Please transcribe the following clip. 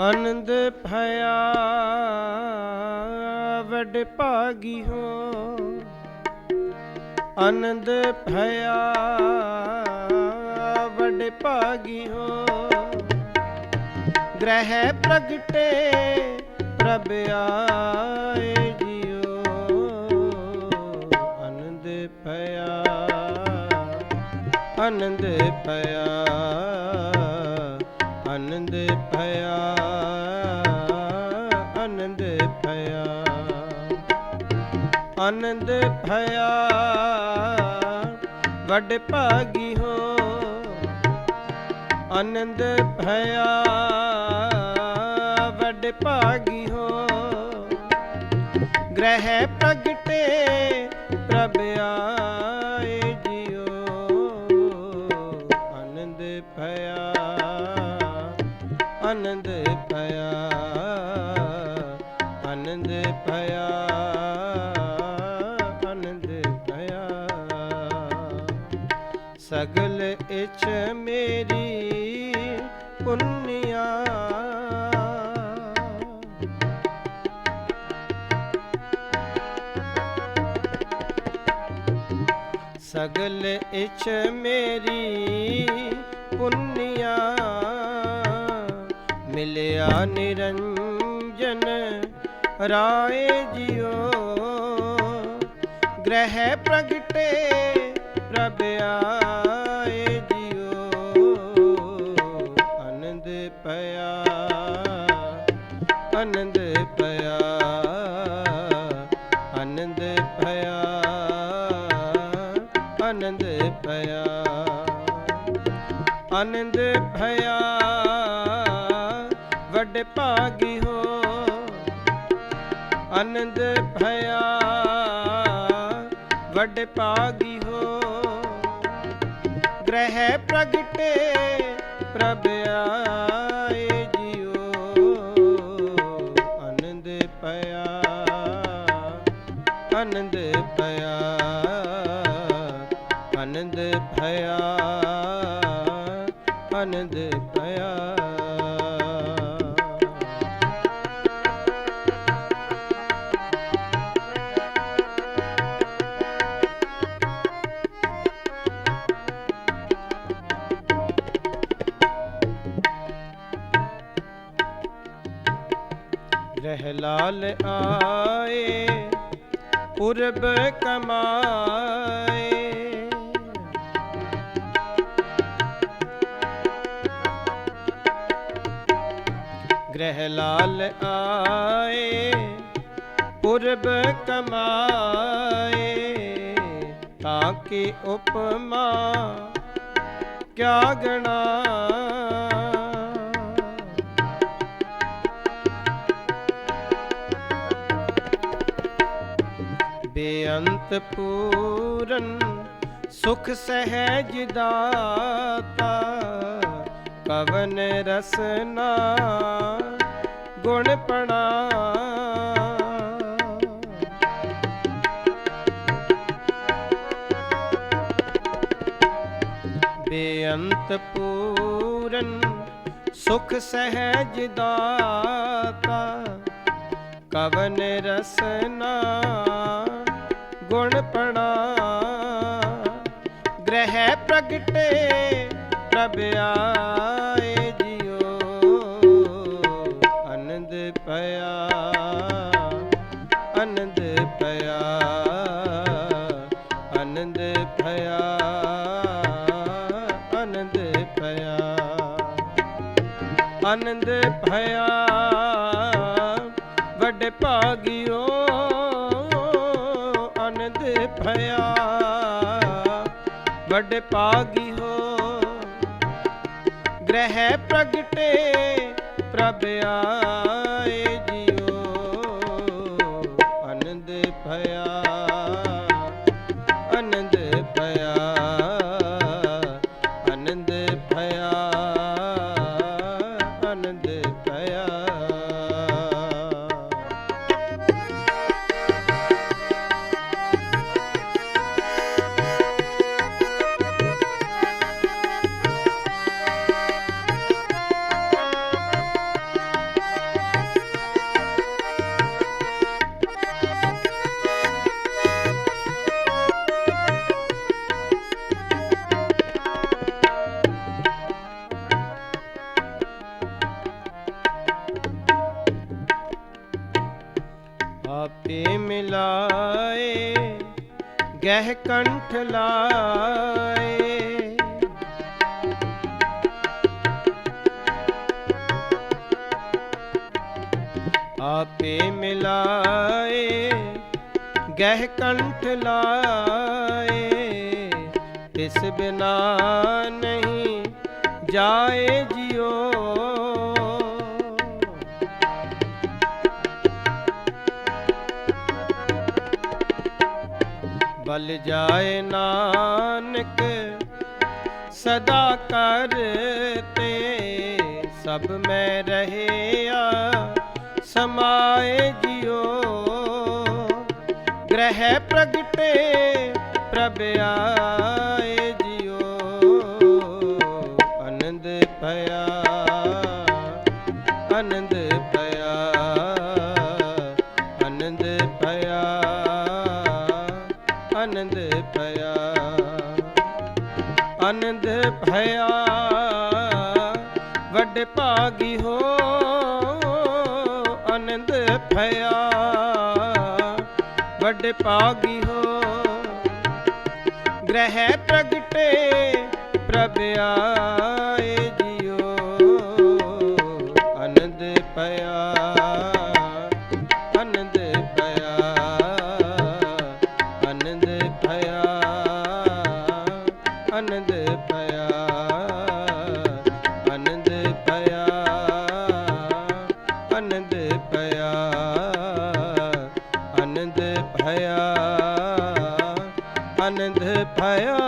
ਆਨੰਦ ਭਇਆ, ਵਡ ਭਾਗੀ ਹੋ। ਆਨੰਦ ਭਇਆ, ਵਡ ਭਾਗੀ ਹੋ। ਗ੍ਰਹਿ ਪ੍ਰਗਟੇ, ਪ੍ਰਭ ਆਏ ਜਿਉ। ਆਨੰਦ ਭਇਆ ਆਨੰਦ ਭਇਆ। ਵੱਡ ਭਾਗੀ ਹੋ। ਆਨੰਦ ਭਇਆ ਵੱਡ ਭਾਗੀ ਹੋ। ਗ੍ਰਹਿ ਪ੍ਰਗਟੇ, ਪ੍ਰਭ ਆਏ ਜਿਉ। ਆਨੰਦ ਭਇਆ, ਆਨੰਦ ਸਗਲ ਇਛ ਮੇਰੀ ਪੁੰਨਿਆ। ਸਗਲ ਇਛ ਮੇਰੀ ਪੁੰਨਿਆ। ਮਿਲਿਆ ਨਿਰੰਜਨ ਰਾਏ ਜਿਉ। ਗ੍ਰਹਿ ਪ੍ਰਗਟੇ ਪ੍ਰਭ ਆਏ ਆਨੰਦ ਭਇਆ ਵੱਡ ਭਾਗੀ ਹੋ। ਆਨੰਦ ਭਇਆ ਵੱਡ ਭਾਗੀ ਹੋ। ਗ੍ਰਹਿ ਪ੍ਰਗਟੇ, ਪ੍ਰਭ ਆਏ ਜਿਉ ਆਨੰਦ ਪਿਆ ਆਨੰਦ ਪਿਆ ਆਨੰਦ ਭਇਆ। ਆਨੰਦ ਭਇਆ ਰਹਿ ਲਾਲ ਆਏ ਪੁਰਬ ਕਮਾਏ। ਗ੍ਰਹਿ ਲਾਲ ਆਏ, ਪੁਰਬ ਕਮਾਏ, ਤਾਂ ਕਿ ਉਪਮਾ ਕਿਆ ਗਣਾ। ਬੇਅੰਤ ਪੂਰਨ ਸੁਖ ਸਹਿਜ ਦਾਤਾ ਕਵਨ ਰਸਨਾ, ਗੁਣ ਪਣਾ। ਬੇਅੰਤ ਪੂਰਨ ਸੁਖ ਸਹਿਜ ਦਾਤਾ, ਕਵਨ ਰਸਨਾ, ਗੁਣ ਪਣਾ। ਗ੍ਰਹਿ ਪ੍ਰਗਟੇ ਪ੍ਰਭ ਆਏ ਜਿਉ, ਆਨੰਦ ਪਿਆ ਆਨੰਦ ਪਿਆ ਆਨੰਦ ਭਇਆ ਆਨੰਦ ਭਇਆ ਆਨੰਦ ਭਇਆ। ਵੱਡ ਭਾਗਿਓ, ਆਨੰਦ ਭਇਆ। ਵੱਡੇ ਭਾਗੀ ਹੋ ਗ੍ਰਹਿ ਪ੍ਰਗਟੇ ਪ੍ਰਭ ਆਏ ਮਿਲਾਏ ਗਹਿ ਕੰਠ ਲਾਏ। ਆਪੇ ਮਿਲਾਏ ਗਹਿ ਕੰਠ ਲਾਏ। ਤਿਸ ਬਿਨਾ ਨਹੀਂ ਜਾਏ ਜਿਉ। ਬਲ ਜਾਏ ਨਾਨਕ ਸਦਾ ਕਰਤੇ ਸਭ ਮੈਂ ਰਹਿਆ ਸਮਾਏ ਜਿਉ। ਗ੍ਰਹਿ ਪ੍ਰਗਟੇ ਪ੍ਰਭ ਆਏ ਆਨੰਦ ਭਇਆ ਵੱਡ ਭਾਗੀ ਹੋ ਆਨੰਦ ਭਇਆ। ਵੱਡ ਭਾਗੀ ਹੋ ਗ੍ਰਹਿ ਪ੍ਰਗਟੇ ਪ੍ਰਭ ਆਏ ਭਇਆ ਆਨੰਦ ਭਇਆ